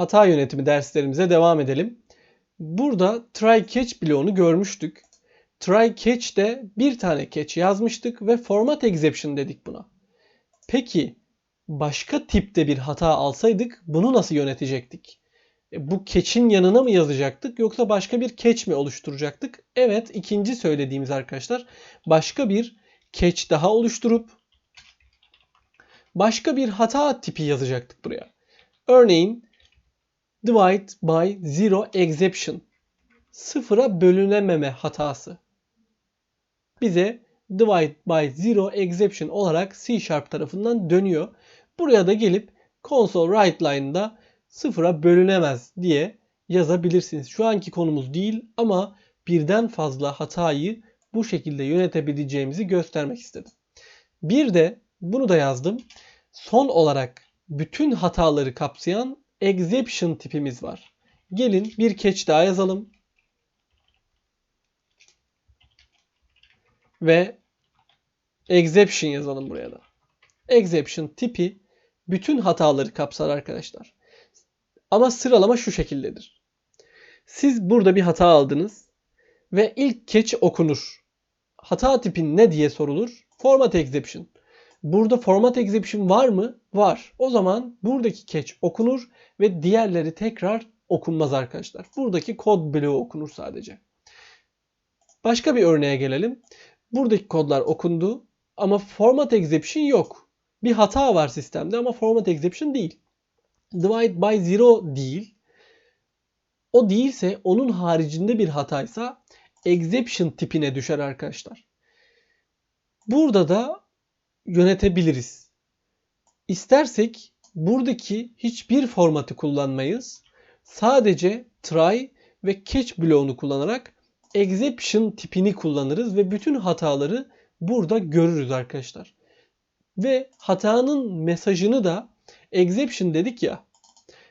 hata yönetimi derslerimize devam edelim. Burada try catch bloğunu görmüştük. Try catch'te bir tane catch yazmıştık ve format exception dedik buna. Peki başka tipte bir hata alsaydık bunu nasıl yönetecektik? E, bu catch'in yanına mı yazacaktık yoksa başka bir catch mi oluşturacaktık? Evet ikinci söylediğimiz arkadaşlar başka bir catch daha oluşturup başka bir hata tipi yazacaktık buraya. Örneğin divide by zero exception sıfıra bölünememe hatası bize divide by zero exception olarak C Sharp tarafından dönüyor. Buraya da gelip console write line'da sıfıra bölünemez diye yazabilirsiniz. Şu anki konumuz değil ama birden fazla hatayı bu şekilde yönetebileceğimizi göstermek istedim. Bir de bunu da yazdım. Son olarak bütün hataları kapsayan exception tipimiz var. Gelin bir catch daha yazalım. Ve exception yazalım buraya da. Exception tipi bütün hataları kapsar arkadaşlar. Ama sıralama şu şekildedir. Siz burada bir hata aldınız ve ilk catch okunur. Hata tipi ne diye sorulur? Format exception. Burada format exception var mı? Var. O zaman buradaki catch okunur ve diğerleri tekrar okunmaz arkadaşlar. Buradaki kod bloğu okunur sadece. Başka bir örneğe gelelim. Buradaki kodlar okundu ama format exception yok. Bir hata var sistemde ama format exception değil. Divide by zero değil. O değilse onun haricinde bir hataysa exception tipine düşer arkadaşlar. Burada da yönetebiliriz. İstersek buradaki hiçbir formatı kullanmayız. Sadece try ve catch bloğunu kullanarak exception tipini kullanırız ve bütün hataları burada görürüz arkadaşlar. Ve hatanın mesajını da exception dedik ya.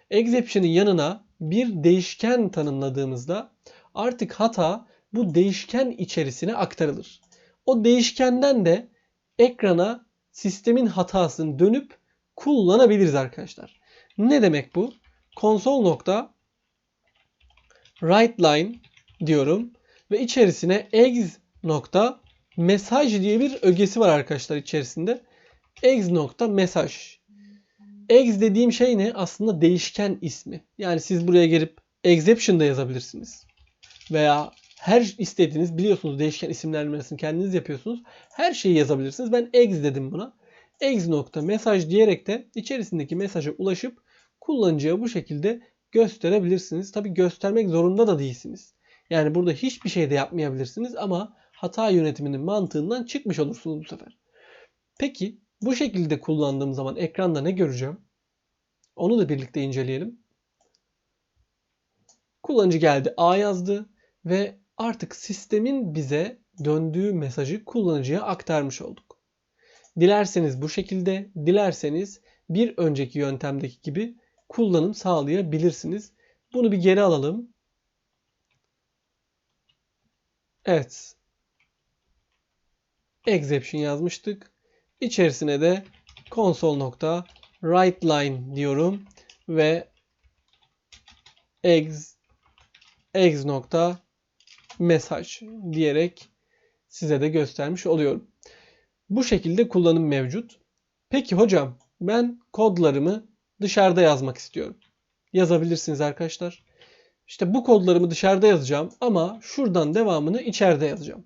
Exception'ın yanına bir değişken tanımladığımızda artık hata bu değişken içerisine aktarılır. O değişkenden de ekrana sistemin hatasını dönüp kullanabiliriz arkadaşlar. Ne demek bu? Console nokta write line diyorum ve içerisine eggs nokta mesaj diye bir ögesi var arkadaşlar içerisinde. eggs nokta mesaj. Eggs dediğim şey ne? Aslında değişken ismi. Yani siz buraya gelip exception da yazabilirsiniz. Veya her istediğiniz biliyorsunuz değişken isimlendirmesini kendiniz yapıyorsunuz. Her şeyi yazabilirsiniz. Ben eggs dedim buna. eggs nokta mesaj diyerek de içerisindeki mesaja ulaşıp kullanıcıya bu şekilde gösterebilirsiniz. Tabi göstermek zorunda da değilsiniz. Yani burada hiçbir şey de yapmayabilirsiniz ama hata yönetiminin mantığından çıkmış olursunuz bu sefer. Peki bu şekilde kullandığım zaman ekranda ne göreceğim? Onu da birlikte inceleyelim. Kullanıcı geldi A yazdı ve artık sistemin bize döndüğü mesajı kullanıcıya aktarmış olduk. Dilerseniz bu şekilde, dilerseniz bir önceki yöntemdeki gibi kullanım sağlayabilirsiniz. Bunu bir geri alalım. Evet. Exception yazmıştık. İçerisine de console nokta write line diyorum ve eggs nokta mesaj diyerek size de göstermiş oluyorum. Bu şekilde kullanım mevcut. Peki hocam ben kodlarımı dışarıda yazmak istiyorum. Yazabilirsiniz arkadaşlar. İşte bu kodlarımı dışarıda yazacağım ama şuradan devamını içeride yazacağım.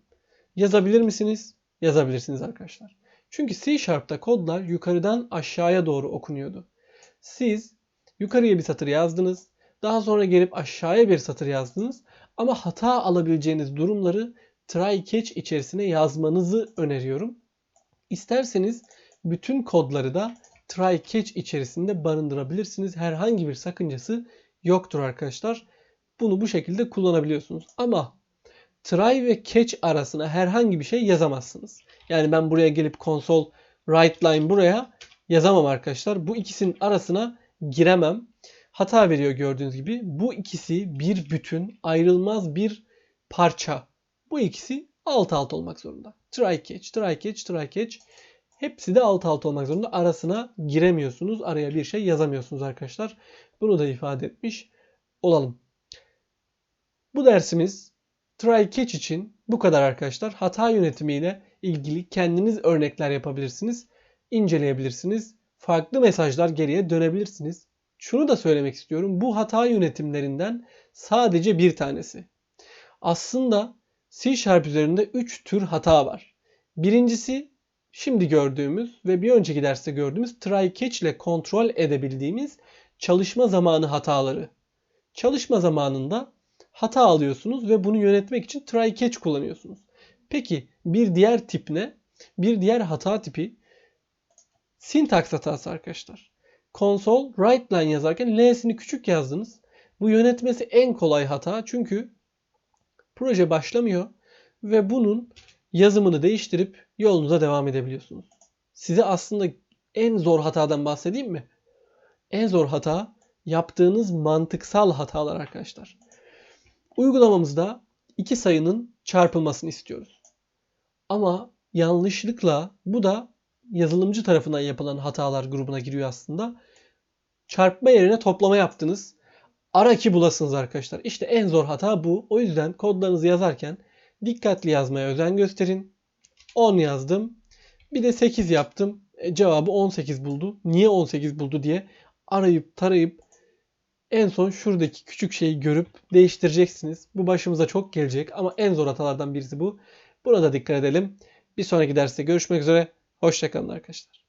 Yazabilir misiniz? Yazabilirsiniz arkadaşlar. Çünkü C Sharp'ta kodlar yukarıdan aşağıya doğru okunuyordu. Siz yukarıya bir satır yazdınız. Daha sonra gelip aşağıya bir satır yazdınız. Ama hata alabileceğiniz durumları try catch içerisine yazmanızı öneriyorum. İsterseniz bütün kodları da try catch içerisinde barındırabilirsiniz. Herhangi bir sakıncası yoktur arkadaşlar bunu bu şekilde kullanabiliyorsunuz. Ama try ve catch arasına herhangi bir şey yazamazsınız. Yani ben buraya gelip console write line buraya yazamam arkadaşlar. Bu ikisinin arasına giremem. Hata veriyor gördüğünüz gibi. Bu ikisi bir bütün, ayrılmaz bir parça. Bu ikisi alt alt olmak zorunda. Try catch, try catch, try catch. Hepsi de alt alta olmak zorunda. Arasına giremiyorsunuz. Araya bir şey yazamıyorsunuz arkadaşlar. Bunu da ifade etmiş olalım. Bu dersimiz try catch için bu kadar arkadaşlar. Hata yönetimiyle ilgili kendiniz örnekler yapabilirsiniz. inceleyebilirsiniz. Farklı mesajlar geriye dönebilirsiniz. Şunu da söylemek istiyorum. Bu hata yönetimlerinden sadece bir tanesi. Aslında C Sharp üzerinde 3 tür hata var. Birincisi şimdi gördüğümüz ve bir önceki derste gördüğümüz try catch ile kontrol edebildiğimiz çalışma zamanı hataları. Çalışma zamanında hata alıyorsunuz ve bunu yönetmek için try catch kullanıyorsunuz. Peki bir diğer tip ne? Bir diğer hata tipi syntax hatası arkadaşlar. Console write line yazarken L'sini küçük yazdınız. Bu yönetmesi en kolay hata çünkü proje başlamıyor ve bunun yazımını değiştirip yolunuza devam edebiliyorsunuz. Size aslında en zor hatadan bahsedeyim mi? En zor hata yaptığınız mantıksal hatalar arkadaşlar. Uygulamamızda iki sayının çarpılmasını istiyoruz. Ama yanlışlıkla bu da yazılımcı tarafından yapılan hatalar grubuna giriyor aslında. Çarpma yerine toplama yaptınız. Ara ki bulasınız arkadaşlar. İşte en zor hata bu. O yüzden kodlarınızı yazarken dikkatli yazmaya özen gösterin. 10 yazdım. Bir de 8 yaptım. E, cevabı 18 buldu. Niye 18 buldu diye arayıp tarayıp en son şuradaki küçük şeyi görüp değiştireceksiniz. Bu başımıza çok gelecek ama en zor hatalardan birisi bu. Buna da dikkat edelim. Bir sonraki derste görüşmek üzere. Hoşçakalın arkadaşlar.